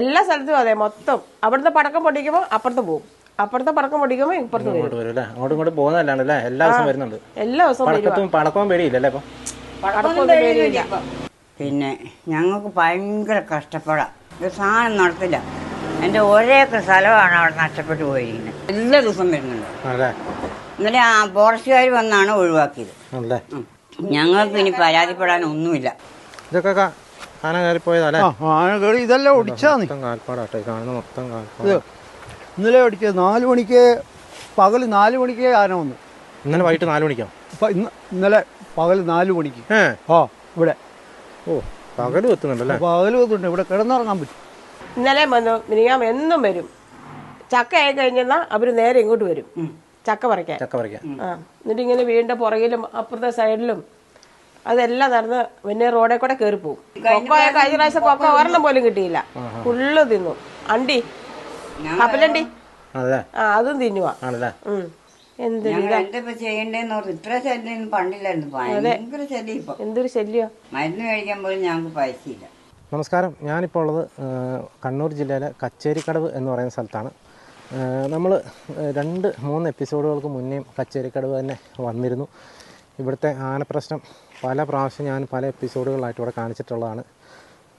എല്ലാ സ്ഥലത്തും അതെ മൊത്തം. അവിടുത്തെ പടക്കം പൊട്ടിക്കുമ്പോൾ അപ്പുറത്ത് പോകും അപ്പുറത്തെ പടക്കം പൊട്ടിക്കുമ്പോൾ ഇപ്പുറത്ത് വരും. അങ്ങോട്ടും ഇങ്ങോട്ടും എല്ലാ ദിവസവും വരുന്നുണ്ട്. എല്ലാ ദിവസവും പടക്കത്തും പടക്കവും പേടിയില്ലല്ലേ ഇപ്പൊ? പടക്കമൊന്നും പേടിയില്ല. പിന്നെ ഞങ്ങൾക്ക് ഭയങ്കര കഷ്ടപ്പാടാണ് ഒരു സാധനം നടത്തില്ല. എന്റെ ഒരേക്കർ സ്ഥലമാണ് അവിടെ നഷ്ടപ്പെട്ടു പോയിരിക്കുന്നത്. എല്ലാ ദിവസവും വരുന്നുണ്ട്. അല്ലേ ഇന്നലെ ആ ഫോറസ്റ്റുകാർ വന്നാണ് ഒഴിവാക്കിയത്. ആണല്ലേ? ഉം. ഞങ്ങൾക്ക് ഇനി പരാതിപ്പെടാൻ ഒന്നുമില്ല ഇതൊക്കെ കാ- ആന കയറിപ്പോയതല്ലേ ആ ആന കയറി ഇതെല്ലാം ഒടിച്ചാന്ന് മൊത്തം കാൽപ്പാടാട്ടോ കാണുന്ന മൊത്തം കാൽപ്പാട്. ഇന്നലെ ഒടിച്ചത് നാല് മണിക്ക് പകൽ നാല് മണിക്ക് ആന വന്നു. ഇന്നലെ വൈകിട്ട് നാല് മണിക്കോ ഇന്നലെ പകൽ നാല് മണിക്ക്. ഓ ഇവിടെ. ഓ പകൽ എത്തുന്നുണ്ടല്ലേ പകൽ വന്നിട്ടുണ്ട് ഇവിടെ കിടന്നിറങ്ങാൻ പറ്റും. ഇന്നലെ വന്നു മിനിയാം എന്നും വരും. ചക്ക ആയി കഴിഞ്ഞാൽ അവർ നേരെ ഇങ്ങോട്ട് വരും. ചക്ക പറിക്കാൻ. ചക്ക പറിക്കാൻ. ആ എന്നിട്ട് ഇങ്ങനെ വീടിന്റെ പുറകിലും അപ്പുറത്തെ സൈഡിലും അതെല്ലാം നടന്ന് പിന്നെ റോഡിൽ കൂടെ കയറി പോകും കൊക്കോ കഴിഞ്ഞ പ്രാവശ്യം കൊക്കോ ഒരെണ്ണം പോലും കിട്ടിയില്ല. ഫുള്ള് തിന്നു. അണ്ടി. കപ്പലണ്ടി. ആണല്ലേ ആ അതും തിന്നുവാ. എന്തൊരു ശല്യോ? മരുന്ന് കഴിക്കാൻ പോലും ഞങ്ങൾക്ക് പൈസയില്ല നമസ്കാരം. ഞാനിപ്പോൾ ഉള്ളത് കണ്ണൂർ ജില്ലയിലെ കച്ചേരിക്കടവ് എന്ന് പറയുന്ന സ്ഥലത്താണ്. നമ്മൾ രണ്ട് മൂന്ന് എപ്പിസോഡുകൾക്ക് മുന്നേയും കച്ചേരിക്കടവ് തന്നെ വന്നിരുന്നു. ഇവിടുത്തെ ആനപ്രശ്നം പല പ്രാവശ്യം ഞാൻ പല എപ്പിസോഡുകളായിട്ട് ഇവിടെ കാണിച്ചിട്ടുള്ളതാണ്.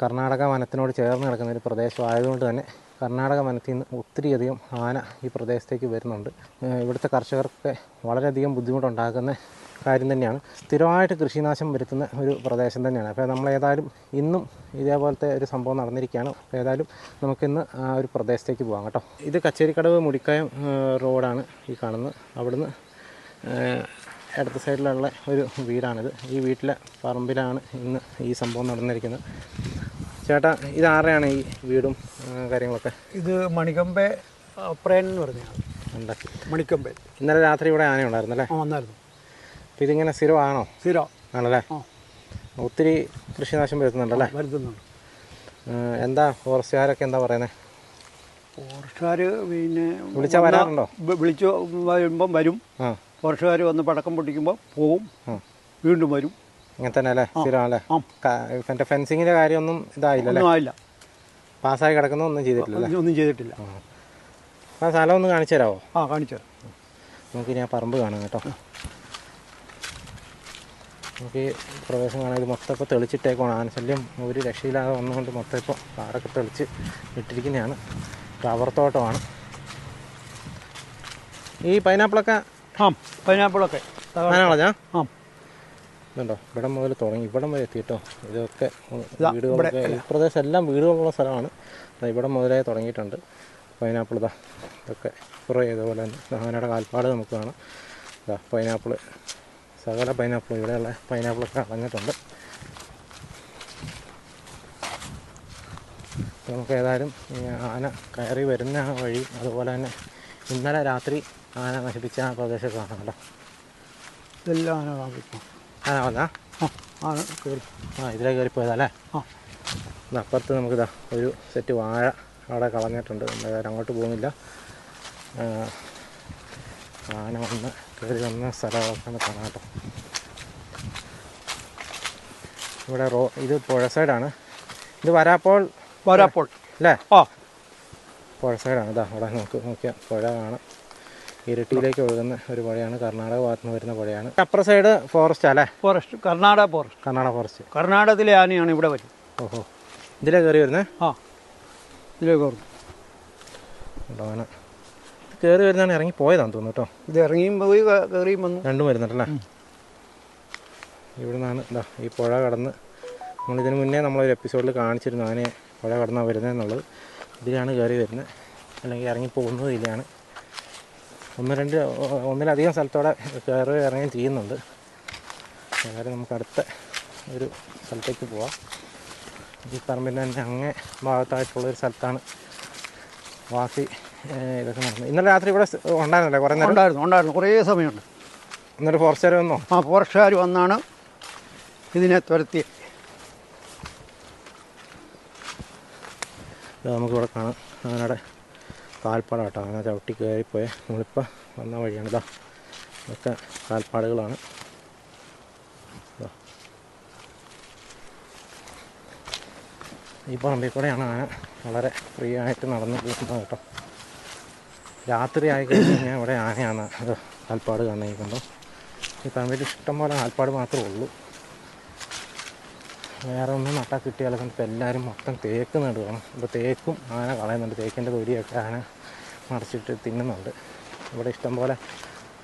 കർണാടക വനത്തിനോട് ചേർന്ന് കിടക്കുന്ന ഒരു പ്രദേശമായതുകൊണ്ട് തന്നെ കർണാടക വനത്തിൽ നിന്ന് ഒത്തിരിയധികം ആന ഈ പ്രദേശത്തേക്ക് വരുന്നുണ്ട്. ഇവിടുത്തെ കർഷകർക്ക് വളരെയധികം ബുദ്ധിമുട്ടുണ്ടാക്കുന്ന കാര്യം തന്നെയാണ്. സ്ഥിരമായിട്ട് കൃഷിനാശം വരുത്തുന്ന ഒരു പ്രദേശം തന്നെയാണ്. അപ്പോൾ നമ്മൾ ഏതായാലും ഇന്നും ഇതേപോലത്തെ ഒരു സംഭവം നടന്നിരിക്കുകയാണ്. അപ്പോൾ ഏതായാലും നമുക്കിന്ന് ആ ഒരു പ്രദേശത്തേക്ക് പോകാം കേട്ടോ. ഇത് കച്ചേരിക്കടവ് മുടിക്കായം റോഡാണ് ഈ കാണുന്നത്. അവിടുന്ന് ഇടത്ത് സൈഡിലുള്ള ഒരു വീടാണിത്. ഈ വീട്ടിലെ പറമ്പിലാണ് ഇന്ന് ഈ സംഭവം നടന്നിരിക്കുന്നത്. ചേട്ടാ ഇത് ആരെയാണ് ഈ വീടും കാര്യങ്ങളൊക്കെ? ഇത് മണികമ്പെ പ്രേൻ എന്ന് പറഞ്ഞ മണിക്കമ്പെ ഇന്നലെ രാത്രി ഇവിടെ ആന ഉണ്ടായിരുന്നല്ലേ? ആ വന്നായിരുന്നു അപ്പോൾ ഇതിങ്ങനെ സ്ഥിരമാണോ? സ്ഥിരം. ആണല്ലേ. ഒത്തിരി കൃഷിനാശം വരുത്തുന്നുണ്ടല്ലേ? വരുത്തുന്നുണ്ട്. എന്താ ഫോറസ്റ്റുകാരൊക്കെ എന്താ പറയുന്നത് ഫോറസ്റ്റുകാർ പിന്നെ വിളിച്ചാൽ വരാറുണ്ടോ? വിളിച്ചു വരുമ്പം വരും. ആ. ഫോറസ്റ്റുകാർ വന്ന് പടക്കം പൊട്ടിക്കുമ്പോൾ പോവും. വീണ്ടും വരും. ഇങ്ങനെ തന്നെ അല്ലേ സ്ഥിരമാണല്ലേ. എന്റെ ഫെൻസിങ്ങിന്റെ കാര്യമൊന്നും ഇതായില്ല ആയില്ല. പാസ്സായി കിടക്കുന്ന ഒന്നും ചെയ്തിട്ടില്ല ഒന്നും ചെയ്തിട്ടില്ല. ആ. സ്ഥലം ഒന്ന് കാണിച്ചു തരാമോ ആ കാണിച്ചു തരാം. നമുക്ക് ഞാൻ പറമ്പ് കാണാം കേട്ടോ. നമുക്ക് പ്രദേശം കാണാൻ ഇത് മൊത്തം ഇപ്പോൾ തെളിച്ചിട്ടേക്കാണ് ആനശല്യം ഒരു രക്ഷയില്ലാതെ വന്നുകൊണ്ട് മൊത്തം ഇപ്പോൾ കാടൊക്കെ തെളിച്ച് ഇട്ടിരിക്കുന്നതാണ്. റബ്ബർ തോട്ടമാണ് ഈ പൈനാപ്പിളൊക്കെ ആ പൈനാപ്പിളൊക്കെ. കളഞ്ഞാ ആ. ഇതുണ്ടോ? ഇവിടെ മുതൽ തുടങ്ങി ഇവിടെ വരെ എത്തിയിട്ടോ? ഇതൊക്കെ ഇതാ, വീടുകളൊക്കെ ഈ പ്രദേശം എല്ലാം വീടുകളുള്ള സ്ഥലമാണ്. ഇവിടെ മുതലേ തുടങ്ങിയിട്ടുണ്ട്. പൈനാപ്പിൾ ഇതാ ഇതൊക്കെ കുറേ ഇതുപോലെ തന്നെ. ആനയുടെ കാൽപ്പാട് നമുക്ക് കാണാം. ഇതാ പൈനാപ്പിൾ സകല പൈനാപ്പിൾ ഇവിടെയുള്ള പൈനാപ്പിളൊക്കെ അടഞ്ഞിട്ടുണ്ട് നമുക്ക് ഏതായാലും ആന കയറി വരുന്ന വഴി അതുപോലെ തന്നെ ഇന്നലെ രാത്രി ആന നശിപ്പിച്ച ആ പ്രദേശത്താണ് കേട്ടോ ഇതെല്ലാം ആന ആന വന്നാ? ആ ആന കയറി ആ ഇതിലേ കയറിപ്പോയതല്ലേ ആ. അപ്പുറത്ത് നമുക്കിതാ ഒരു സെറ്റ് വാഴ അവിടെ കളഞ്ഞിട്ടുണ്ട്. ഏതായാലും അങ്ങോട്ട് പോകുന്നില്ല. ആന വന്ന് കയറി വന്ന സ്ഥലമൊക്കെ കാണാം കേട്ടോ. ഇവിടെ റോ ഇത് പുഴ സൈഡാണ്. ഇത് വരാപ്പോൾ വരാപ്പോൾ. അല്ലേ? ആ. പുഴ സൈഡാണ്. ഇതാ അവിടെ നമുക്ക് നോക്കിയാൽ പുഴ കാണാം. ഇരട്ടിയിലേക്ക് ഒഴുകുന്ന ഒരു പുഴയാണ്. കർണാടക ഭാഗത്ത് നിന്ന് വരുന്ന പുഴയാണ്. അപ്പുറ സൈഡ് ഫോറസ്റ്റ് അല്ലേ? Forest Karnataka forest Karnataka forest കർണാടകത്തിലെ ആനയാണ് ഇവിടെ വരും ഓഹോ. ഇതിലേ കയറി വരുന്നേ? ആ. ഇതിലേക്ക് കയറും. ആന. കയറി വരുന്നതാണ് ഇറങ്ങി പോയതാണ് തോന്നുന്നു കേട്ടോ. ഇത് ഇറങ്ങിയും പോയി കയറിയും വന്നു. രണ്ടും വരുന്നുണ്ടല്ലേ? ഇവിടെ നിന്നാണ് ഇതാ ഈ പുഴ കടന്ന്. നമ്മളിതിന് മുന്നേ നമ്മളൊരു എപ്പിസോഡിൽ കാണിച്ചിരുന്നു ആനയെ പുഴ കടന്നാണ് വരുന്നതെന്നുള്ളത് ഇതിലാണ് കയറി വരുന്നത്. അല്ലെങ്കിൽ ഇറങ്ങി പോകുന്നത് ഇതിലാണ് ഒന്ന് രണ്ട് ഒന്നിലധികം സ്ഥലത്തോടെ കയറി ഇറങ്ങുകയും ചെയ്യുന്നുണ്ട് ഏതായാലും നമുക്ക് അടുത്ത ഒരു സ്ഥലത്തേക്ക് പോവാം. ഈ പറമ്പിന്റെ തന്നെ അങ്ങേ ഭാഗത്തായിട്ടുള്ളൊരു സ്ഥലത്താണ് ബാക്കി ഏഹ്, ഇതൊക്കെ നടന്നത്. ഇന്നലെ രാത്രി ഇവിടെ ഉണ്ടായിരുന്നല്ലേ കുറേ നേരം? ഉണ്ടായിരുന്നു ഉണ്ടായിരുന്നു. കുറേ സമയമുണ്ട്. ഇന്നലെ ഫോറസ്റ്റുകാർ വന്നോ? ആ ഫോറസ്റ്റുകാർ വന്നാണ് ഇതിനെ തുരത്തി നമുക്കിവിടെ കാണാം. ആനയുടെ കാൽപ്പാടാണ് കേട്ടോ അങ്ങനെ ചവിട്ടി കയറിപ്പോയ. നമ്മളിപ്പോൾ വന്ന വഴിയാണ് ഇതാ ഇതൊക്കെ കാൽപ്പാടുകളാണ്. ഈ പറമ്പിൽ കൂടെയാണ് ആന വളരെ ഫ്രീ ആയിട്ട് നടന്നു പോകുന്നത് കേട്ടോ. രാത്രി ആയി കഴിഞ്ഞ് കഴിഞ്ഞാൽ ഇവിടെ ആനയാണ് അത് ആൽപ്പാട് ഈ പറമ്പിൽ ഇഷ്ടംപോലെ ആൽപ്പാട് മാത്രമേ ഉള്ളൂ. വേറെ ഒന്നും നട്ടാൽ കിട്ടിയാലൊക്കെ ഇപ്പോൾ എല്ലാവരും മൊത്തം തേക്ക് നടുകയാണ് ഇപ്പോൾ തേക്കും ആന കളയുന്നുണ്ട്. തേക്കിന്റെ തൊലിയൊക്കെ ആന മറിച്ചിട്ട് തിന്നുന്നുണ്ട്. ഇവിടെ ഇഷ്ടംപോലെ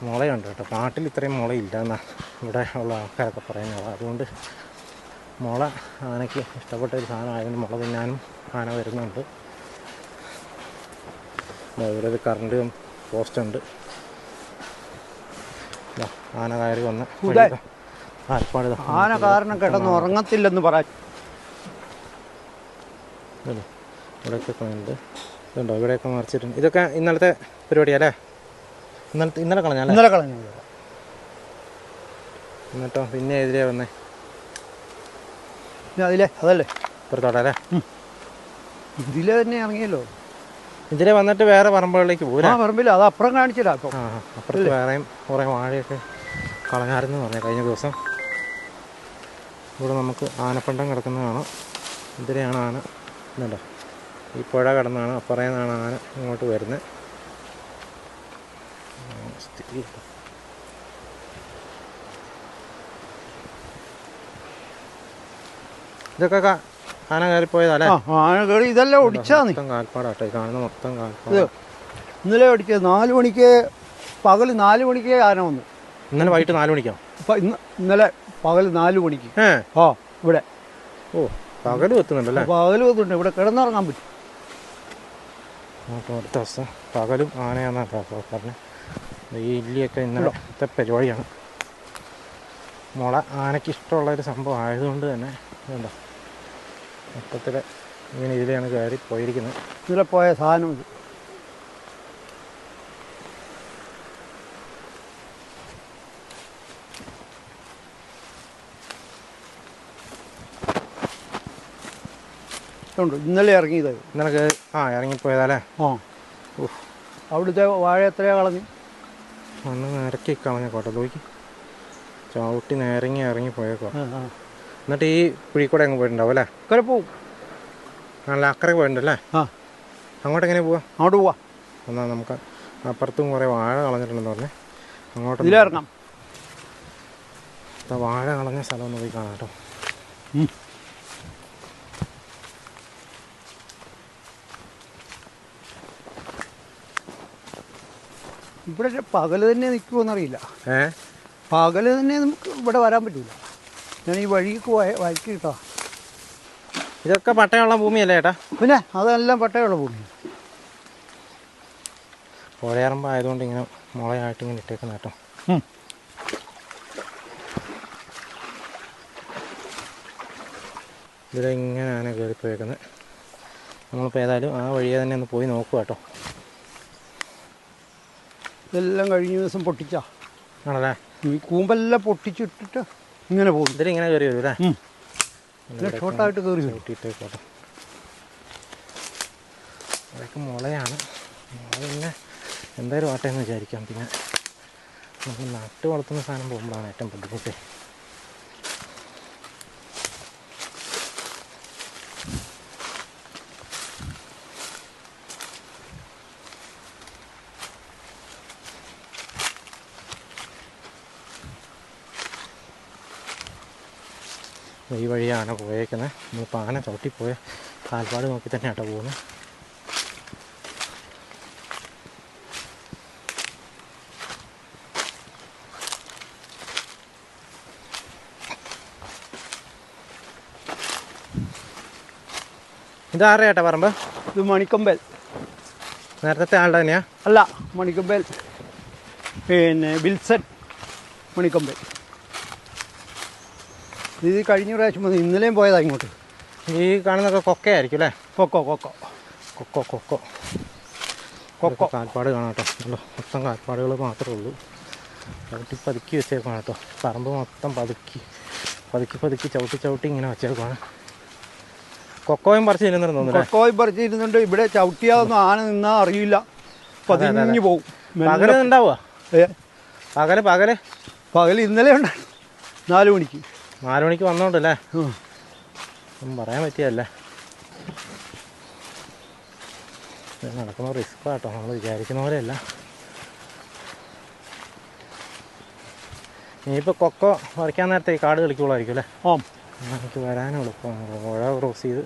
മുളയുണ്ട് കേട്ടോ. കാട്ടിൽ ഇത്രയും മുളയില്ല എന്നാണ് ഇവിടെ ഉള്ള ആൾക്കാരൊക്കെ പറയുന്നത്. അതുകൊണ്ട് മുള ആനയ്ക്ക് ഇഷ്ടപ്പെട്ട ഒരു സാധനമായതുകൊണ്ട് മുള തിന്നാനും ആന വരുന്നുണ്ട്. ഇവിടെ ഒരു കറണ്ട് പോസ്റ്റ് ഉണ്ട്. ആന കയറി വന്ന് ആന കാരണം കിടന്ന് ഉറങ്ങത്തില്ലെന്ന് പറ ഇതല്ലേ? ഇവിടെയൊക്കെ കാണുന്നുണ്ട് ഇതുണ്ടോ? ഇവിടെയൊക്കെ മറിച്ചിട്ടുണ്ട്. ഇതൊക്കെ ഇന്നലത്തെ പരിപാടിയല്ലേ? ഇന്നലത്തെ ഇന്നലെ കളഞ്ഞല്ലേ ഇന്നലെ കളഞ്ഞു. എന്നിട്ടോ? പിന്നെ എതിരെ വന്നേ? അതിലേ അതിലെ അതല്ലേ. പുറത്തോട്ടെ അല്ലേ? ഇതിലെ തന്നെ ഇറങ്ങിയല്ലോ. ഇതിലെ വന്നിട്ട് വേറെ പറമ്പുകളിലേക്ക് പോരാ? പറമ്പില്ല അത് അപ്പുറം കാണിച്ചില്ല. അപ്പുറത്ത് വേറെയും കുറേ വാഴയൊക്കെ കളഞ്ഞായിരുന്നു പറഞ്ഞു കഴിഞ്ഞ ദിവസം. ഇവിടെ നമുക്ക് ആനപ്പണ്ടം കിടക്കുന്നതാണ് ഇതിലെയാണ് ആന? ഇന്നുണ്ടോ ഈ പുഴ കിടന്നാണ് അപ്പുറേ നിന്നാണ് ആന ഇങ്ങോട്ട് വരുന്നത്. സ്ഥിതി. ഇതൊക്കെ ആന കയറിപ്പോയതല്ലേ ആന കയറി ഇതെല്ലാം ഒടിച്ചാന്ന് മൊത്തം കാൽപ്പാടാട്ടെ കാണുന്ന മൊത്തം കാൽപ്പാട്. ഇന്നലെ ഒടിക്കുക നാല് മണിക്ക് പകൽ നാല് മണിക്ക് ആന വന്നു. ഇന്നലെ വൈകിട്ട് നാല് മണിക്കാണ് ഇപ്പം ഇന്ന് ഇന്നലെ പകൽ നാല് മണിക്ക്. ആ ഇവിടെ. ഓ പകൽ എത്തുന്നുണ്ടല്ലേ പകൽ വന്നിട്ടുണ്ട് ഇവിടെ കിടന്നിറങ്ങാൻ പറ്റും. അടുത്ത അവസ്ഥ പകലും ആനയാണെന്നാണ് കേട്ടോ പറഞ്ഞത് ഈ ഇല്ലിയൊക്കെ ഇന്നത്തെ പരിപാടിയാണ്. മുള ആനയ്ക്ക് ഇഷ്ടമുള്ള ഒരു സംഭവം ആയതുകൊണ്ട് തന്നെ വേണ്ട മൊത്തത്തിൽ ഇങ്ങനെ ഇതിലെയാണ് കയറി പോയിരിക്കുന്നത്. ഇതിലെ പോയ സാധനം ഉണ്ട്? ഇന്നലെ ഇറങ്ങിയത് ഇന്നലെ ആ ഇറങ്ങിപ്പോയതല്ലേ? ഓ അവിടുത്തെ വാഴ എത്രയാ കളഞ്ഞു? മണ്ണ് നിരക്കി കളഞ്ഞ കോട്ടെ നോക്കി ചവിട്ടി നേരങ്ങി ഇറങ്ങി പോയേക്കോ. എന്നിട്ട് ഈ പുഴിക്കൂടെ അങ്ങ് പോയിട്ടുണ്ടാവും അല്ലേ? ഇക്കരെ പോവും. നല്ല അക്കരെ പോയിട്ടുണ്ടല്ലേ? ആ. അങ്ങോട്ട് എങ്ങനെ പോവാ? അങ്ങോട്ട് പോവാ. എന്നാൽ നമുക്ക് അപ്പുറത്തും കുറേ വാഴ കളഞ്ഞിട്ടുണ്ടെന്ന് പറഞ്ഞേ. അങ്ങോട്ട് ഇതിലിറങ്ങാം. വാഴ കളഞ്ഞ സ്ഥലം ഒന്ന് പോയി കാണാം കേട്ടോ. ഇവിടെ പകൽ തന്നെ നിൽക്കുമെന്നറിയില്ല പകൽ തന്നെ നമുക്ക് ഇവിടെ വരാൻ പറ്റൂല. ഞാൻ ഈ വഴിക്ക് വഴിക്ക് കിട്ടാ. ഇതൊക്കെ പട്ടയമുള്ള ഭൂമിയല്ലേ ഏട്ടാ? പിന്നെ അതെല്ലാം പട്ടയമുള്ള ഭൂമി. പുഴയറമ്പ് ആയതുകൊണ്ട് ഇങ്ങനെ മുളയായിട്ട് ഇങ്ങനെ ഇട്ടേക്കുന്ന കേട്ടോ. ഇവിടെ ഇതിലെ ഇങ്ങനെ ആന കയറിപ്പോയേക്കുന്നത് നമ്മളിപ്പോൾ ഏതായാലും ആ വഴിയെ തന്നെ ഒന്ന് പോയി നോക്കുക കേട്ടോ. ഇതെല്ലാം കഴിഞ്ഞ ദിവസം പൊട്ടിച്ചാ. ആണല്ലേ? ഈ കൂമ്പെല്ലാം പൊട്ടിച്ചിട്ടിട്ട് ഇങ്ങനെ പോകും ഇതിലിങ്ങനെ കയറി വരും അല്ലേ? ഷോർട്ടായിട്ട് കയറി വരും. കൂട്ടിയിട്ടേക്കോട്ടെ അതൊക്കെ മുളയാണ്. മുള പിന്നെ എന്തായാലും ആട്ടെ എന്ന് വിചാരിക്കാം. പിന്നെ നമ്മൾ നട്ട് വളർത്തുന്ന സാധനം പോകുമ്പോഴാണ് ഏറ്റവും ബുദ്ധിമുട്ട്. ഈ വഴിയാണ് പോയേക്കുന്നത്. നമ്മളിപ്പോൾ ആന ചവിട്ടിപ്പോയ കാൽപ്പാട് നോക്കി തന്നെ ആട്ടോ പോകുന്നത് ഇതാരുടെ ചേട്ടാ പറമ്പ്? ഇത് മണിക്കൊമ്പൽ. നേരത്തെ ആളുടെ തന്നെയാ? അല്ല മണിക്കൊമ്പൽ. പിന്നെ ബിൽസൺ മണിക്കൊമ്പൽ. ഇത് കഴിഞ്ഞ പ്രാവശ്യം വന്ന് ഇന്നലെയും പോയതാ ഇങ്ങോട്ട്. ഈ കാണുന്നൊക്കെ കൊക്കയായിരിക്കും അല്ലേ? കൊക്കോ കൊക്കോ. കൊക്കോ കൊക്കോ. കൊക്കോ. കാൽപ്പാട് കാണാം കേട്ടോ. ഉള്ളൂ മൊത്തം കാൽപ്പാടുകൾ മാത്രമേ ഉള്ളൂ. ചവിട്ടി പതുക്കി വെച്ചേക്കാണ് കേട്ടോ. പറമ്പ് മൊത്തം പതുക്കി പതുക്കി പതുക്കി ചവിട്ടി ചവിട്ടി ഇങ്ങനെ വെച്ചേക്കാണ് കൊക്കോയും പറിച്ച് കൊക്കോയും പറിച്ചിരുന്നുണ്ട് ഇവിടെ ചവിട്ടിയാതൊന്നും ആന നിന്നാ അറിയില്ല. പതിഞ്ഞു പോവും. പകൽ ഉണ്ടാവുക? പകൽ പകൽ? പകൽ ഇന്നലെ ഉണ്ടായി. നാല് മണിക്ക്. നാല് മണിക്ക് വന്നോണ്ടല്ലേ. ഒന്നും പറയാൻ പറ്റിയല്ലേ നടക്കുന്ന റിസ്ക് ആട്ടോ നമ്മൾ വിചാരിക്കുന്ന പോലെയല്ല. ഇനിയിപ്പോൾ കൊക്കോ വരയ്ക്കാൻ നേരത്തെ ഈ കാട് കളിക്കുള്ളായിരിക്കും അല്ലേ? ഓം നമുക്ക് വരാനും എളുപ്പമാണ് പുഴ ക്രോസ് ചെയ്ത്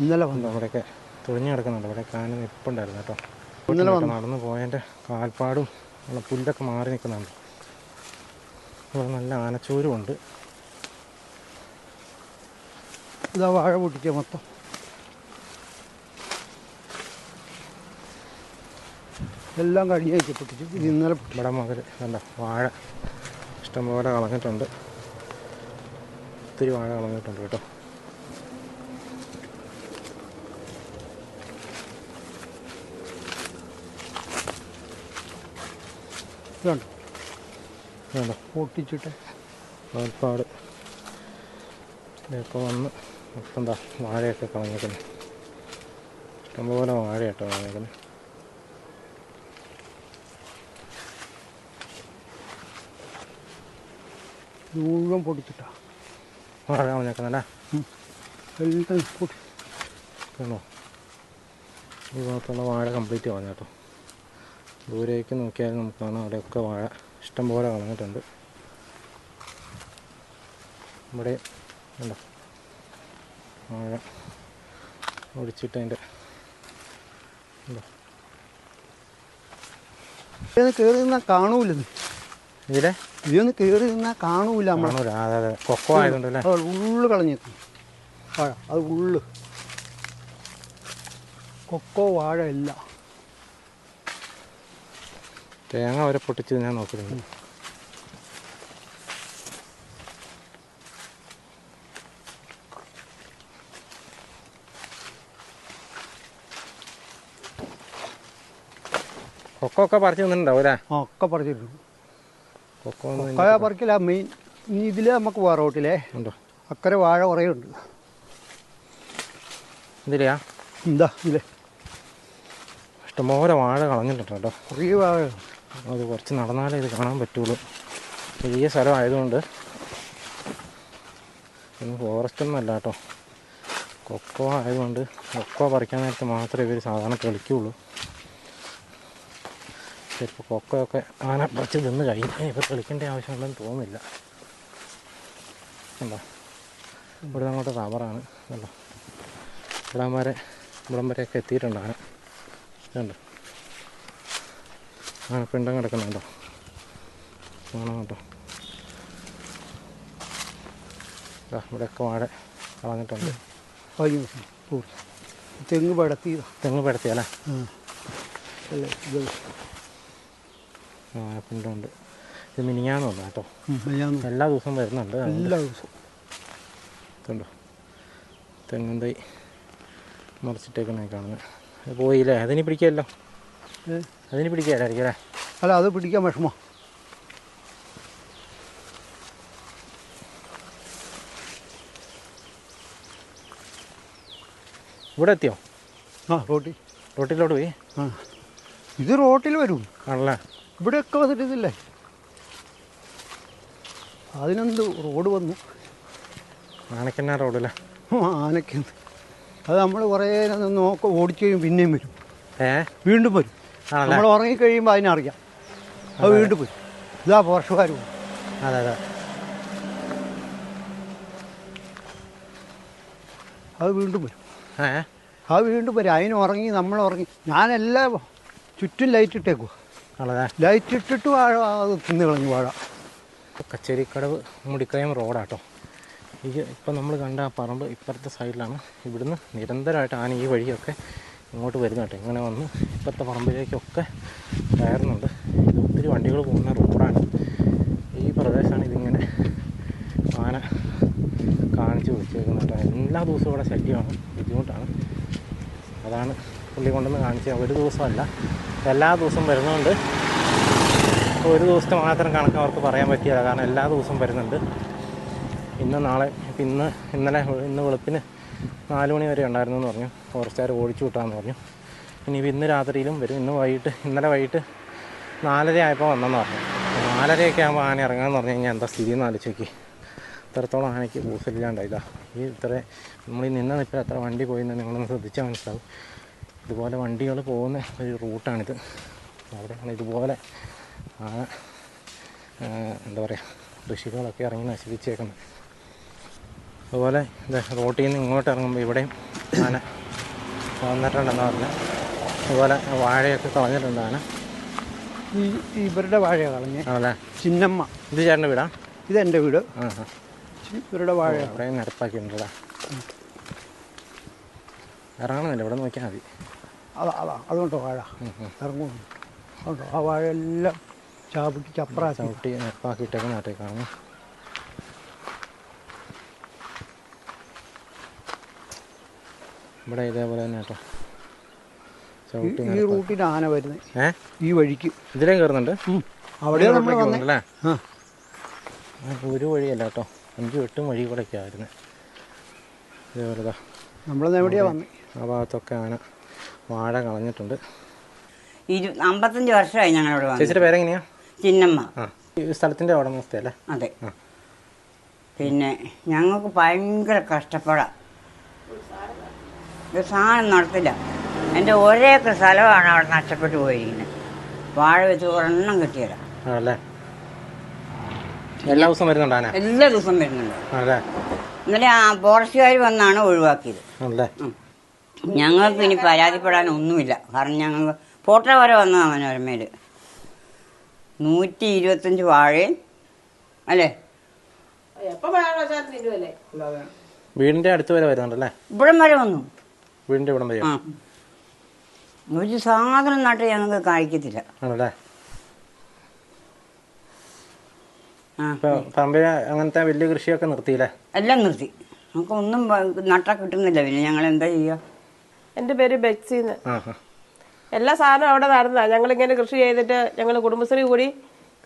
ഇന്നലെ വന്നു. അവിടെയൊക്കെ തുളിഞ്ഞു കിടക്കുന്നുണ്ട്. അവിടെ കാന നിൽപ്പുണ്ടായിരുന്നു കേട്ടോ. ഇന്നലെ നടന്നു നടന്ന് പോയതിന്റെ കാൽപ്പാടും ഉള്ള പുല്ലൊക്കെ മാറി നിൽക്കുന്നുണ്ട്. ഇവിടെ നല്ല ആനച്ചോരുമുണ്ട്. ഉണ്ട് ഇതാ വാഴ പൊട്ടിക്കുക മൊത്തം. എല്ലാം കഴിഞ്ഞേക്ക് പൊട്ടിച്ചു. ഇത് ഇന്നലെ ഇവിടെ മുതൽ കണ്ട വാഴ ഇഷ്ടംപോലെ കളഞ്ഞിട്ടുണ്ട്. ഒത്തിരി വാഴ കളഞ്ഞിട്ടുണ്ട് കേട്ടോ. ഇതുണ്ട്. കണ്ടോ പൊട്ടിച്ചിട്ട് ഒരുപാട് ഇപ്പോൾ വന്ന് മൊത്തം എന്താ വാഴയൊക്കെ കളഞ്ഞേക്കുന്നു. ഇഷ്ടംപോലെ വാഴയട്ടോ കളഞ്ഞേക്കുന്നത് മുഴുവൻ പൊട്ടിച്ചിട്ടാ. വാഴ കളഞ്ഞേക്കുന്നല്ലേ എല്ലാം പൊട്ടി. കണ്ടോ ഈ ഭാഗത്തുള്ള വാഴ കംപ്ലീറ്റ് കളഞ്ഞേട്ടോ ദൂരേക്ക് നോക്കിയാൽ നമുക്ക് കാണാം അവിടെയൊക്കെ വാഴ ഇഷ്ടംപോലെ കളഞ്ഞിട്ടുണ്ട് ഇവിടെ ഉണ്ടോ? വാഴ ഒടിച്ചിട്ട് അതിന്റെ ഉണ്ടോ കയറി നിന്നാൽ കാണൂല ഇതിലെ? ഇതൊന്ന് കയറി നിന്നാൽ കാണൂല നമ്മളെ. കാണൂല. അതെ അതെ. കൊക്കോ ഉള്ളു കളഞ്ഞേക്കും. വാഴ അത് ഉള്ളു. കൊക്കോ വാഴ ഇല്ല തേങ്ങ വരെ പൊട്ടിച്ച് ഞാൻ നോക്കുന്നുണ്ട്. കൊക്കൊക്കെ പറിച്ച് ആ ഒക്കെ പറിച്ചിട്ടുണ്ട്. കൊക്കോ കൊക്കോയ പറിക്കില്ല മെയിൻ ഇനി ഇതിൽ നമുക്ക് വേറെ റോട്ടിലേ ഉണ്ടോ? അക്കരെ വാഴ കുറേ ഉണ്ട്. ഇതിലെയാ? എന്താ ഇതിലെ. ഇഷ്ടംപോലെ വാഴ കളഞ്ഞിട്ടുണ്ട് കേട്ടോ. കുറേ വാഴ അത് കുറച്ച് നടന്നാലേ ഇത് കാണാൻ പറ്റുള്ളൂ. വലിയ സ്ഥലമായതുകൊണ്ട് ഇന്ന് ഫോറസ്റ്റ് ഒന്നും അല്ല കേട്ടോ. കൊക്കോ ആയതുകൊണ്ട് കൊക്കോ പറിക്കാൻ നേരത്തെ മാത്രമേ ഇവർ സാധാരണ കളിക്കുള്ളൂ. ചിലപ്പോൾ കൊക്കോ ഒക്കെ ആന പറിച്ച് നിന്ന് കഴിഞ്ഞാൽ ഇപ്പോൾ കളിക്കേണ്ട ആവശ്യമുണ്ടെന്ന് തോന്നുന്നില്ല. കണ്ടോ? ഇവിടെ അങ്ങോട്ട് റബ്ബറാണ് കണ്ടോ? ഇവിടം വരെ ഇവിടം വരെയൊക്കെ എത്തിയിട്ടുണ്ട് ആന. കണ്ടോ? ആ പിണ്ടം കിടക്കുന്നുണ്ടോ? കാണാം കേട്ടോ. ഇവിടെയൊക്കെ വാഴ കളഞ്ഞിട്ടുണ്ട്. തെങ്ങ് പടത്തിയതാ. തെങ്ങ് പടത്തിയല്ലേ? ആ. പിണ്ടുണ്ട്. ഇത് ഇത് കേട്ടോ. എല്ലാ ദിവസവും വരുന്നുണ്ട് എല്ലാ ദിവസവും. കണ്ടോ? തെങ്ങും തൈ മറിച്ചിട്ടേക്കണേ കാണുന്നത്. പോയില്ലേ? അതിന് പിടിക്കാമല്ലോ ഏ? അതിന് പിടിക്കാമായിരിക്കും അല്ലേ? അല്ല അത് പിടിക്കാൻ വിഷമോ. ഇവിടെ എത്തിയോ? ആ റോട്ടി റോട്ടിലോട്ട് പോയി? ആ. ഇത് റോട്ടിൽ വരും. ആണല്ലേ? ഇവിടെയൊക്കെ വന്നിട്ട് ഇതില്ലേ അതിനെന്ത് റോഡ് വന്നു? ആനക്കന്നാ റോഡല്ലേ ആനയ്ക്ക് അത് നമ്മൾ കുറേ നേരം നോക്ക ഓടിച്ചു കഴിയും പിന്നെയും വരും. ഏ? വീണ്ടും വരും. നമ്മൾ ഉറങ്ങിക്കഴിയുമ്പോൾ അതിനറിയാം അത് വീണ്ടും വരും. ഇതാ പോർഷുകാർ അതെ അതെ. അത് വീണ്ടും വരും. ഏ? അത് വീണ്ടും വരും. അതിന് ഉറങ്ങി നമ്മൾ ഉറങ്ങി. ഞാനെല്ലാം ചുറ്റും ലൈറ്റ് ഇട്ടേക്കുവോ ലൈറ്റ് ഇട്ടിട്ട് വാഴ അത് തിന്ന് കളഞ്ഞു വാഴ. കച്ചേരിക്കടവ് മുടിക്കയം റോഡാട്ടോ. ഈ ഇപ്പം നമ്മൾ കണ്ട ആ പറമ്പ് ഇപ്പുറത്തെ സൈഡിലാണ്. ഇവിടുന്ന് നിരന്തരമായിട്ട് ആന ഈ വഴിയൊക്കെ ഇങ്ങോട്ട് വരുന്ന കേട്ടോ. ഇങ്ങനെ വന്ന് ഇപ്പുറത്തെ പറമ്പിലേക്കൊക്കെ കയറുന്നുണ്ട്. ഇത് ഒത്തിരി വണ്ടികൾ പോകുന്ന റോഡാണ്. ഈ പ്രദേശമാണ് ഇതിങ്ങനെ ആന കാണിച്ച് വെച്ചേക്കുന്നത് കേട്ടോ. എല്ലാ ദിവസവും ഇവിടെ ശല്യമാണ്. ബുദ്ധിമുട്ടാണ്. അതാണ് പുള്ളി കൊണ്ടുവന്ന് കാണിച്ചത്. ഒരു ദിവസമല്ല. എല്ലാ ദിവസവും വരുന്നതുകൊണ്ട് ഒരു ദിവസത്തെ മാത്രം കണക്ക് അവർക്ക് പറയാൻ പറ്റിയല്ല. കാരണം എല്ലാ ദിവസവും വരുന്നുണ്ട്. ഇന്ന് നാളെ ഇപ്പം ഇന്ന് ഇന്നലെ ഇന്ന് വെളുപ്പിന് നാല് മണി വരെ ഉണ്ടായിരുന്നു എന്ന് പറഞ്ഞു. ഫോറസ്റ്റുകാർ ഓടിച്ചു വിട്ടാന്ന് പറഞ്ഞു. ഇനി ഇന്ന് രാത്രിയിലും വരും. ഇന്ന് വൈകിട്ട് ഇന്നലെ വൈകിട്ട് നാലര ആയപ്പോൾ വന്നെന്ന് പറഞ്ഞു. നാലരയൊക്കെ ആകുമ്പോൾ ആന ഇറങ്ങാമെന്ന് പറഞ്ഞു കഴിഞ്ഞാൽ എന്താ സ്ഥിതി എന്ന് ആലോചിച്ച് നോക്കി ഇത്രത്തോളം ആനയ്ക്ക് ഇതാ ഈ ഇത്ര നമ്മൾ ഈ നിന്ന നിൽപ്പിൽ എത്ര വണ്ടി പോയി എന്ന് നിങ്ങളൊന്ന് ശ്രദ്ധിച്ചാൽ മനസ്സിലാവും. ഇതുപോലെ വണ്ടികൾ പോകുന്ന ഒരു റൂട്ടാണിത്. അവിടെയാണ് ഇതുപോലെ ആന എന്താ പറയുക കൃഷികളൊക്കെ ഇറങ്ങി നശിപ്പിച്ചേക്കുന്നത്. അതുപോലെ ഇതേ റോട്ടിൽ നിന്ന് ഇങ്ങോട്ട് ഇറങ്ങുമ്പോൾ ഇവിടെയും ആന വന്നിട്ടുണ്ടെന്ന് പറഞ്ഞു. അതുപോലെ വാഴയൊക്കെ കളഞ്ഞിട്ടുണ്ട് ആന. ഈ ഇവരുടെ വാഴ കളഞ്ഞ്. അതെ ചിന്നമ്മ. ഇത് ചേട്ടന്റെ വീടാ? ഇത് എന്റെ വീട്. ഇവരുടെ വാഴ അവിടെ നിരപ്പാക്കിയിട്ടുണ്ടല്ലേ ഇറങ്ങണമെന്നില്ല ഇവിടെ നോക്കിയാൽ മതി. അതാ അതാ അതുകൊണ്ടോ വാഴ? ഇറങ്ങുന്നു അതുകൊണ്ടോ? ആ വാഴ എല്ലാം ചാപ്പിട്ട് ചപ്രാക്കി. ചവിട്ടി നിരപ്പാക്കിയിട്ടൊക്കെ നാട്ടേക്കാണ് ഇവിടെ ഇതേപോലെ തന്നെ കേട്ടോ. ഈ റൂട്ടിന് ആന വരുന്നത്. ഏ? ഈ വഴിക്ക്. ഇതിലേ കയറുന്നുണ്ട് അവിടെ അല്ലേ? ഒരു വഴിയല്ല കേട്ടോ. അഞ്ചും എട്ടും വഴി കൂടെ ഒക്കെ ആയിരുന്നു ഇതേപോലെ ദാ വന്നു ആ ഭാഗത്തൊക്കെ ആന വാഴ കളഞ്ഞിട്ടുണ്ട്. ഇരു അമ്പത്തഞ്ച് വർഷമായി ഞങ്ങളിവിടെ ചേച്ചിയുടെ പേരെങ്ങനെയാ? ചിന്നമ്മ. സ്ഥലത്തിന്റെ ഉടമസ്ഥയല്ലേ അതെ. പിന്നെ ഞങ്ങൾക്ക് ഭയങ്കര കഷ്ടപ്പാടാണ് ഒരു സാധനം നടത്തില്ല. എന്റെ ഒരേ സ്ഥലമാണ് അവിടെ നഷ്ടപ്പെട്ടു പോയിരിക്കുന്നത് വാഴ വെച്ച് ഒരെണ്ണം കിട്ടിയല്ല ആണല്ലേ? എല്ലാ ദിവസം വരുന്നുണ്ട് ആന? എല്ലാ ദിവസവും വരുന്നുണ്ട്. ആണല്ലേ? ഇന്നലെ ആ ഫോറസ്റ്റുകാർ വന്നാണ് ഒഴിവാക്കിയത്. ആണല്ലേ. ഞങ്ങൾക്ക് ഇനി പരാതിപ്പെടാൻ ഒന്നുമില്ല കാരണം ഞങ്ങൾ ഫോട്ടോ വരെ വന്നതാണ് മനോരമയിൽ നൂറ്റി ഇരുപത്തഞ്ച് വാഴയും അല്ലേ? വീടിന്റെ അടുത്ത് വരെ വരുന്നുണ്ടല്ലേ? ഇവിടം വരെ വന്നു. വീടിന്റെ ഇവിടം ആ. ഒരു സാധനം നട്ട് ഞങ്ങൾക്ക് കായ്ക്കത്തില്ല. ആണല്ലേ? ആ. ഇപ്പൊ അങ്ങനത്തെ വലിയ കൃഷിയൊക്കെ നിർത്തിയില്ലേ? എല്ലാം നിർത്തി. നമുക്ക് ഒന്നും നട്ടാ കിട്ടുന്നില്ല. പിന്നെ ഞങ്ങൾ എന്താ ചെയ്യുക എന്റെ പേര് ബെക്സിന്ന്. ആ ആ. എല്ലാ സാധനം അവിടെ നടന്നാ. ഞങ്ങൾ ഇങ്ങനെ കൃഷി ചെയ്തിട്ട് ഞങ്ങൾ കുടുംബശ്രീ കൂടി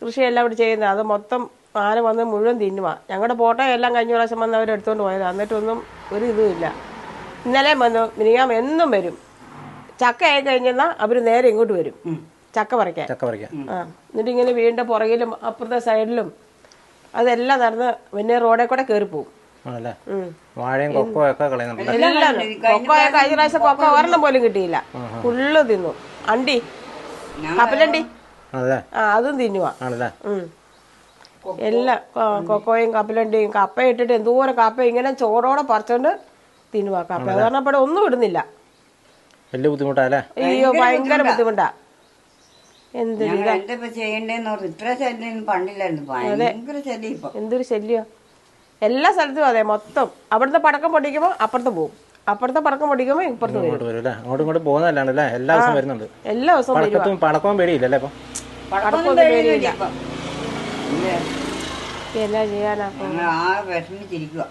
കൃഷിയെല്ലാം ഇവിടെ ചെയ്യുന്നത്. അത് മൊത്തം ആന വന്ന് മുഴുവൻ തിന്നുവാ. ഞങ്ങളുടെ ഫോട്ടോ എല്ലാം കഴിഞ്ഞ പ്രാവശ്യം വന്ന് അവർ എടുത്തുകൊണ്ട് പോയത്. എന്നിട്ടൊന്നും ഒരു ഇതുമില്ല ഇന്നലെ വന്നു മിനിയാം എന്നും വരും. ചക്ക ആയി കഴിഞ്ഞാൽ അവർ നേരെ ഇങ്ങോട്ട് വരും. ചക്ക പറിക്കാൻ. ചക്ക പറിക്കാൻ. ആ. എന്നിട്ട് ഇങ്ങനെ വീണ്ടും പുറകിലും അപ്പുറത്തെ സൈഡിലും അതെല്ലാം നടന്ന് പിന്നെ റോഡിൽ കൂടെ കയറി പോകും വാഴയും കൊക്കോ ഒക്കെ കൊക്കോ കഴിഞ്ഞ പ്രാവശ്യം കൊക്കോ ഒരെണ്ണം പോലും കിട്ടിയില്ല. ഫുള്ള് തിന്നു. അണ്ടി. കപ്പലണ്ടി. ആ അതും തിന്നുവാ. എല്ലാം കൊക്കോയും കപ്പലണ്ടിയും കപ്പ ഇട്ടിട്ട് എന്തോരം കപ്പ ഇങ്ങനെ ചോറോടെ പറിച്ചോണ്ട് തിന്നുവാ. കപ്പ കാരണം അവിടെ ഒന്നും ഇടുന്നില്ല. വലിയ ബുദ്ധിമുട്ടാല്ലേ? അയ്യോ ഭയങ്കര ബുദ്ധിമുട്ടാ. എന്ത് ഞങ്ങൾ എന്താ ഇപ്പൊ ചെയ്യണ്ടേന്ന് ഓർത്ത് ഇത്ര ശല്യം പണ്ടില്ലായിരുന്നു. ഭയങ്കര ശല്യം ഇപ്പൊ. എന്തൊരു ശല്യോ? എല്ലാ സ്ഥലത്തും അതെ മൊത്തം. അവിടുത്തെ പടക്കം പൊട്ടിക്കുമ്പോൾ അപ്പുറത്ത് പോകും അപ്പുറത്തെ പടക്കം പൊട്ടിക്കുമ്പോൾ ഇപ്പുറത്ത് വരും. അങ്ങോട്ടും ഇങ്ങോട്ട് എല്ലാ ദിവസവും വരുന്നുണ്ട്. എല്ലാ ദിവസവും പടക്കത്തും പടക്കവും പേടിയില്ലല്ലേ ഇപ്പൊ? പടക്കൊന്നും പേടിയില്ല? എന്നാ ചെയ്യാനാ? ആ വിഷമിച്ചിരിക്കുക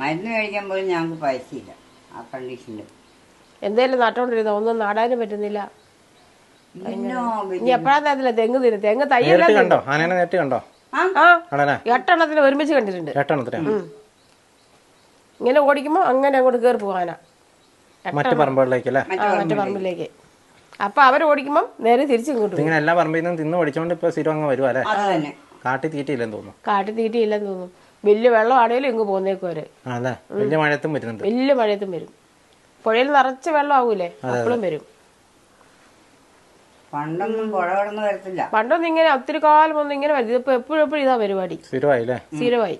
മരുന്ന് കഴിക്കാൻ പോലും ഞങ്ങൾക്ക് പൈസയില്ല ആ കണ്ടീഷനിൽ എന്തേലും നട്ടോണ്ടിരുന്ന? ഒന്നും നടാനും പറ്റുന്നില്ല. ഇനി എപ്പോഴാ നേരത്തില്ല തെങ്ങ് തിരും. തെങ്ങ് തയ്യല്ല നേരിട്ട് കണ്ടോ? ആനേനെ നേരിട്ട് കണ്ടോ? ആ. ആണല്ലേ? എട്ടെണ്ണത്തിന് ഒരുമിച്ച് കണ്ടിട്ടുണ്ട്. എട്ടെണ്ണത്തിന്. ഇങ്ങനെ ഓടിക്കുമ്പോൾ അങ്ങനെ അങ്ങോട്ട് കയറി പോകാനാ മറ്റു പറമ്പുകളിലേക്കല്ലേ ആ മറ്റേ പറമ്പിലേക്ക്. അപ്പൊ അവർ ഓടിക്കുമ്പോൾ നേരെ തിരിച്ചു ഇങ്ങോട്ട് ഇങ്ങനെ എല്ലാ പറമ്പിൽ നിന്നും തിന്ന് പഠിച്ചോണ്ട് ഇപ്പൊ സ്ഥിരം അങ്ങ് വരുവാ അല്ലേ? കാട്ടി തീറ്റയില്ലെന്ന് തോന്നുന്നു. കാട്ടി തീറ്റയില്ലെന്ന് തോന്നുന്നു. വലിയ വെള്ളമാണേലും ഇങ്ങ് പോന്നേക്കുവരെ അവർ വലിയ മഴയത്തും വരുന്നുണ്ട്. വലിയ മഴയത്തും വരും. പുഴയിൽ നിറച്ച് വെള്ളം ആവൂലേ അപ്പോഴും വരും. പണ്ടൊന്നും പുഴ കടന്ന് വരത്തില്ല. പണ്ടൊന്നും ഇങ്ങനെ ഒത്തിരി കാലം ഒന്നും ഇങ്ങനെ വരും ഇതിപ്പോ എപ്പോഴും എപ്പോഴും ഇതാ പരിപാടി. സ്ഥിരമായി.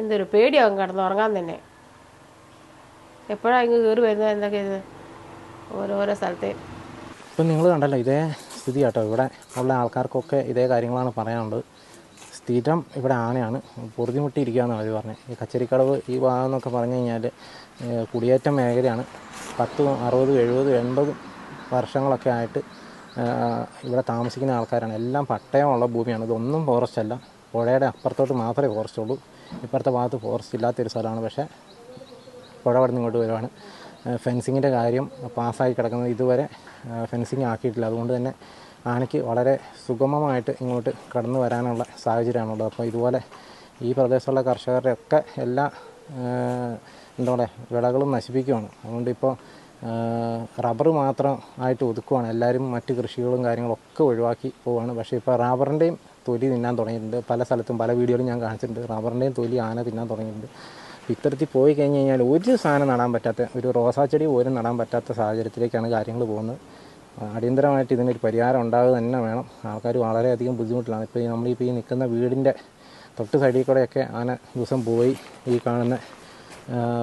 എന്തൊരു പേടിയാകും കിടന്നുറങ്ങാൻ തന്നെ. എപ്പോഴാ ഇങ്ങ് കയറി വരുന്നത്? എന്തൊക്കെ ഇത്? ഓരോരോ സ്ഥലത്തെ. ഇപ്പം നിങ്ങൾ കണ്ടല്ലോ ഇതേ സ്ഥിതി കേട്ടോ ഇവിടെ ഉള്ള ആൾക്കാർക്കൊക്കെ ഇതേ കാര്യങ്ങളാണ് പറയാനുള്ളത്. സ്ഥിരം ഇവിടെ ആനയാണ്. പൊറുതിമുട്ടിയിരിക്കുകയെന്ന് അവർ പറഞ്ഞത്. ഈ കച്ചേരിക്കടവ് ഈ ഭാഗം എന്നൊക്കെ പറഞ്ഞു കഴിഞ്ഞാൽ കുടിയേറ്റം മേഖലയാണ്. പത്ത് അറുപത് എഴുപത് എൺപത് വർഷങ്ങളൊക്കെ ആയിട്ട് ഇവിടെ താമസിക്കുന്ന ആൾക്കാരാണ്. എല്ലാം പട്ടയമുള്ള ഭൂമിയാണ്. ഇതൊന്നും ഫോറസ്റ്റ് അല്ല. പുഴയുടെ അപ്പുറത്തോട്ട് മാത്രമേ ഫോറസ്റ്റ് ഉള്ളൂ. ഇപ്പുറത്തെ ഭാഗത്ത് ഫോറസ്റ്റ് ഇല്ലാത്തൊരു സ്ഥലമാണ്. പക്ഷേ പുഴ കടന്ന് ഇങ്ങോട്ട് വരുവാണ്. ഫെൻസിങ്ങിന്റെ കാര്യം പാസ്സായി കിടക്കുന്നത് ഇതുവരെ ഫെൻസിങ് ആക്കിയിട്ടില്ല. അതുകൊണ്ട് തന്നെ ആനയ്ക്ക് വളരെ സുഗമമായിട്ട് ഇങ്ങോട്ട് കടന്നു വരാനുള്ള സാഹചര്യമാണുള്ളത്. അപ്പോൾ ഇതുപോലെ ഈ പ്രദേശത്തുള്ള കർഷകരുടെ ഒക്കെ എല്ലാ എന്താ പറയുക വിളകളും നശിപ്പിക്കുകയാണ്. അതുകൊണ്ട് ഇപ്പോൾ റബ്ബർ മാത്രം ആയിട്ട് ഒതുക്കുവാണ്. എല്ലാവരും മറ്റ് കൃഷികളും കാര്യങ്ങളൊക്കെ ഒഴിവാക്കി പോവുകയാണ്. പക്ഷേ ഇപ്പോൾ റബ്ബറിന്റെയും തൊലി തിന്നാൻ തുടങ്ങിയിട്ടുണ്ട്. പല സ്ഥലത്തും പല വീഡിയോയിലും ഞാൻ കാണിച്ചിട്ടുണ്ട്. റബ്ബറിന്റെയും തൊലി ആന തിന്നാൻ തുടങ്ങിയിട്ടുണ്ട്. ഇത്തരത്തിൽ പോയി കഴിഞ്ഞ് കഴിഞ്ഞാൽ ഒരു സാധനം നടാൻ പറ്റാത്ത ഒരു റോസാ ചെടി പോലും നടാൻ പറ്റാത്ത സാഹചര്യത്തിലേക്കാണ് കാര്യങ്ങൾ പോകുന്നത്. അടിയന്തരമായിട്ട് ഇതിനൊരു പരിഹാരം ഉണ്ടാകുക തന്നെ വേണം. ആൾക്കാർ വളരെയധികം ബുദ്ധിമുട്ടിലാണ്. ഇപ്പോൾ നമ്മളിപ്പോൾ ഈ നിൽക്കുന്ന വീടിന്റെ തൊട്ട് സൈഡിൽ കൂടെയൊക്കെ ആന ദിവസം പോയി ഈ കാണുന്ന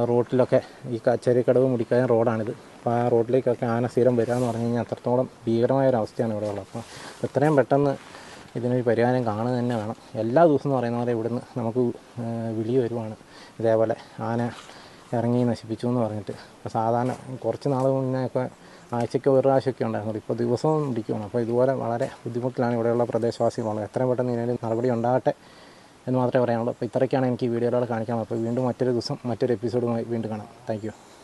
റോട്ടിലൊക്കെ ഈ ചെറിയക്കടവ് മുടിക്കാൻ റോഡാണിത്. അപ്പോൾ ആ റോഡിലേക്കൊക്കെ ആന സ്ഥിരം വരിക എന്ന് പറഞ്ഞു കഴിഞ്ഞാൽ അത്രത്തോളം ഭീകരമായ ഒരു അവസ്ഥയാണ് ഇവിടെ ഉള്ളത്. അപ്പോൾ എത്രയും പെട്ടെന്ന് ഇതിനൊരു പരിഹാരം കാണുക തന്നെ വേണം. എല്ലാ ദിവസവും പറയുന്ന പോലെ ഇവിടുന്ന് നമുക്ക് വിളി വരുവാണ്. ഇതേപോലെ ആന ഇറങ്ങി നശിപ്പിച്ചു എന്ന് പറഞ്ഞിട്ട്. അപ്പോൾ സാധാരണ കുറച്ച് നാൾ മുന്നേയൊക്കെ ആഴ്ചയ്ക്ക് ഒരു പ്രാവശ്യമൊക്കെ ഉണ്ടായിരുന്നുള്ളൂ. ഇപ്പോൾ ദിവസവും ഇടിക്കുകയാണ് അപ്പോൾ ഇതുപോലെ വളരെ ബുദ്ധിമുട്ടിലാണ് ഇവിടെയുള്ള പ്രദേശവാസികളുള്ളത് എത്രയും പെട്ടെന്ന് ഇതിനൊരു നടപടി ഉണ്ടാകട്ടെ എന്ന് മാത്രമേ പറയാനുള്ളൂ. അപ്പോൾ ഇത്രയ്ക്കാണ് എനിക്ക് ഈ വീഡിയോയിലൂടെ കാണിക്കാൻ അപ്പോൾ വീണ്ടും മറ്റൊരു ദിവസം മറ്റൊരു എപ്പിസോഡുമായി വീണ്ടും കാണാം. താങ്ക്